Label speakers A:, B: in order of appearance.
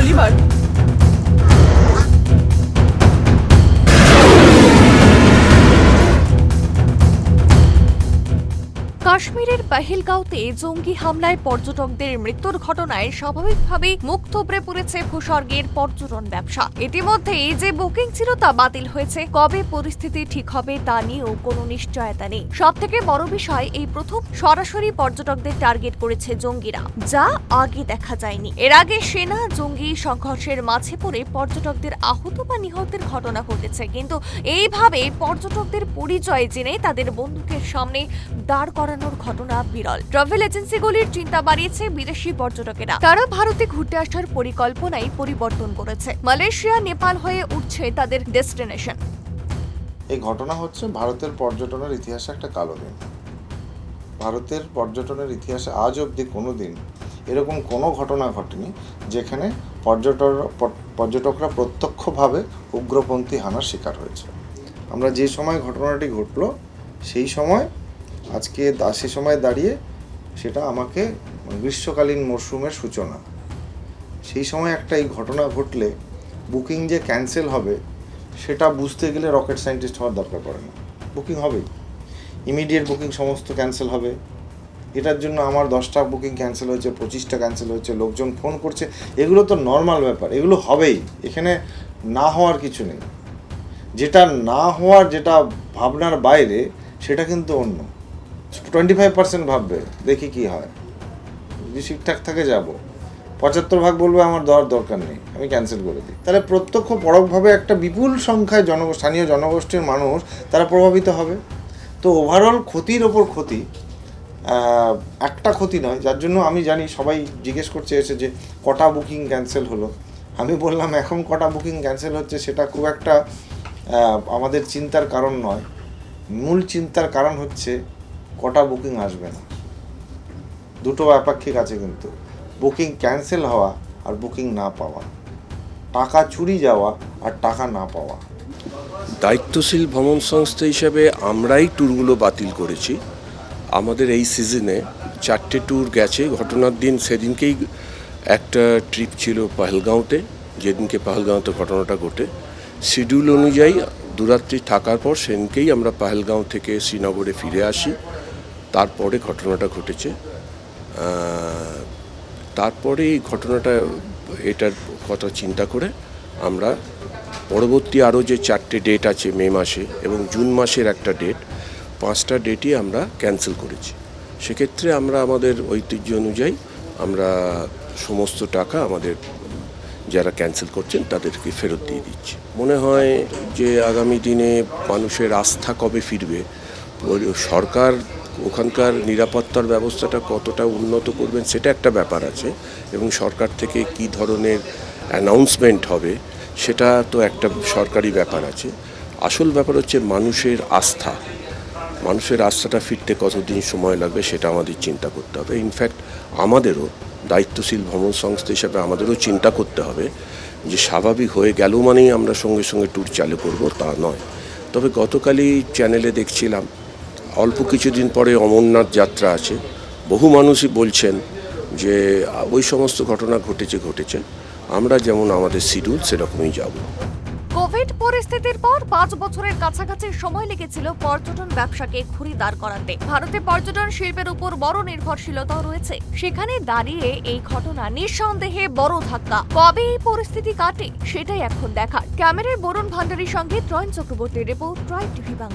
A: গলি মার
B: কাশ্মীরের পেহেলগাঁওতে জঙ্গি হামলায় পর্যটকদের মৃত্যুর ঘটনায় স্বাভাবিকভাবেই মুখ থুবড়ে পড়েছে ভূস্বর্গের পর্যটন ব্যবসা। ইতিমধ্যেই যে বুকিং ছিল তা বাতিল হয়েছে। কবে পরিস্থিতি ঠিক হবে তা নিয়েও কোনো নিশ্চয়তা নেই। সব থেকে বড় বিষয়, এই প্রথম সরাসরি পর্যটকদের টার্গেট করেছে জঙ্গিরা, যা আগে দেখা যায়নি। এর আগে সেনা, জঙ্গি সংঘর্ষের মাঝে পড়ে পর্যটকদের আহত বা নিহতের ঘটনা ঘটেছে। কিন্তু এইভাবে পর্যটকদের পরিচয় জেনে তাদের বন্দুকের সামনে দাঁড় করানোর ঘটনা বিরল। ট্রাভেল এজেন্সিগুলির চিন্তা বাড়িয়েছে বিদেশি পর্যটকেরা। তারা ভারতে ঘুরতে আসার পরিকল্পনাই পরিবর্তন করেছে। মালয়েশিয়া, নেপাল হয়ে উঠছে তাদের ডেস্টিনেশন।
C: এই ঘটনা হচ্ছে ভারতের পর্যটনের ইতিহাসে একটা কালো দিন। ভারতের পর্যটনের ইতিহাসে আজ অবধি কোনো দিন এরকম কোনো ঘটনা ঘটেনি যেখানে পর্যটক পর্যটকরা প্রত্যক্ষভাবে উগ্রপন্থী হানার শিকার হয়েছে। আমরা যে সময় ঘটনাটি ঘটলো, সেই সময় আজকে সে সময় দাঁড়িয়ে সেটা আমাকে গ্রীষ্মকালীন মরশুমের সূচনা। সেই সময় একটা এই ঘটনা ঘটলে, বুকিং যে ক্যান্সেল হবে, সেটা বুঝতে গেলে রকেট সায়েন্টিস্ট হওয়ার দরকার পড়ে না। বুকিং হবেই। ইমিডিয়েট বুকিং সমস্ত ক্যান্সেল হবে। এটার জন্য আমার দশটা বুকিং ক্যান্সেল হয়েছে, পঁচিশটা ক্যান্সেল হয়েছে, লোকজন ফোন করছে। এগুলো তো নর্মাল ব্যাপার, এগুলো হবেই। এখানে না হওয়ার কিছু নেই। যেটা না হওয়ার যেটা ভাবনার বাইরে, সেটা কিন্তু অন্য। টোয়েন্টি ফাইভ পার্সেন্ট ভাববে, দেখি কি হয়। যদি ঠিকঠাক থাকে যাব। পঁচাত্তর ভাগ বলবে আমার দেওয়ার দরকার নেই, আমি ক্যান্সেল করে দিই। তাহলে প্রত্যক্ষ পরোক্ষভাবে একটা বিপুল সংখ্যায় জন, স্থানীয় জনগোষ্ঠীর মানুষ তারা প্রভাবিত হবে। তো ওভারঅল ক্ষতির ওপর ক্ষতি একটা ক্ষতি নয়, যার জন্য আমি জানি, সবাই জিজ্ঞেস করছে এসে যে কটা বুকিং ক্যান্সেল হলো। আমি বললাম, এখন কটা বুকিং ক্যান্সেল হচ্ছে সেটা খুব একটা আমাদের চিন্তার কারণ নয়। মূল চিন্তার কারণ হচ্ছে কটা বুকিং আসবে না। দুটো আপেক্ষিক আছে কিন্তু। বুকিং ক্যান্সেল হওয়া আর বুকিং না পাওয়া। টাকা চুরি যাওয়া আর টাকা না পাওয়া।
D: দায়িত্বশীল ভ্রমণ সংস্থা হিসেবে আমরাই ট্যুরগুলো বাতিল করেছি। আমাদের এই সিজনে চারটে ট্যুর গেছে। ঘটনার দিন সেদিনকেই একটা ট্রিপ ছিল পাহেলগাঁওতে। যেদিনকে পাহেলগাঁওতে ঘটনাটা ঘটে। শিডিউল অনুযায়ী দুরাত্রি থাকার পর সেদিনকেই আমরা পাহেলগাঁও থেকে শ্রীনগরে ফিরে আসি। তারপরে ঘটনাটা ঘটেছে। তারপরে এই ঘটনাটা, এটার কথা চিন্তা করে আমরা পরবর্তী আরও যে চারটে ডেট আছে মে মাসে এবং জুন মাসের একটা ডেট পাঁচটা ডেটই আমরা ক্যান্সেল করেছি। সেক্ষেত্রে আমরা আমাদের ঐতিহ্য অনুযায়ী আমরা সমস্ত টাকা আমাদের যারা ক্যান্সেল করছেন তাদেরকে ফেরত দিয়ে দিচ্ছি। মনে হয় যে আগামী দিনে মানুষের আস্থা কবে ফিরবে? সরকার ওখানকার নিরাপত্তার ব্যবস্থাটা কতটা উন্নত করবেন সেটা একটা ব্যাপার আছে এবং সরকার থেকে কি ধরনের অ্যানাউন্সমেন্ট হবে সেটা তো একটা সরকারি ব্যাপার আছে। আসল ব্যাপার হচ্ছে মানুষের আস্থা। মানুষের আস্থাটা ফিরতে কতদিন সময় লাগবে সেটা আমাদের চিন্তা করতে হবে। ইনফ্যাক্ট আমাদেরও দায়িত্বশীল ভ্রমণ সংস্থা হিসাবে আমাদেরও চিন্তা করতে হবে যে স্বাভাবিক হয়ে গেল মানেই আমরা সঙ্গে সঙ্গে ট্যুর চালু করব তা নয়। তবে গতকালই চ্যানেলে দেখছিলাম অল্প কিছুদিন পরে অমরনাথ যাত্রা আছে। বহু মানুষই বলছেন যে, ওই সমস্ত ঘটনা ঘটেছে ঘটেছে। আমরা যেমন আমাদের শিডিউল সেরকমই যাব।
B: কোভিড পরিস্থিতির পর পাঁচ বছরের কাছাকাছি সময় লেগেছিল পর্যটন ব্যবসাকে ঘুরে দাঁড় করাতে। ভারতে পর্যটন শিল্পের উপর বড় নির্ভরশীলতাও রয়েছে। সেখানে দাঁড়িয়ে এই ঘটনা নিঃসন্দেহে বড় ধাক্কা। কবে এই পরিস্থিতি কাটে, সেটাই এখন দেখার। ক্যামেরার বরুণ ভান্ডারীর সঙ্গে ত্রয়ন চক্রবর্তীর রিপোর্ট ট্রাই টিভি বাংলা।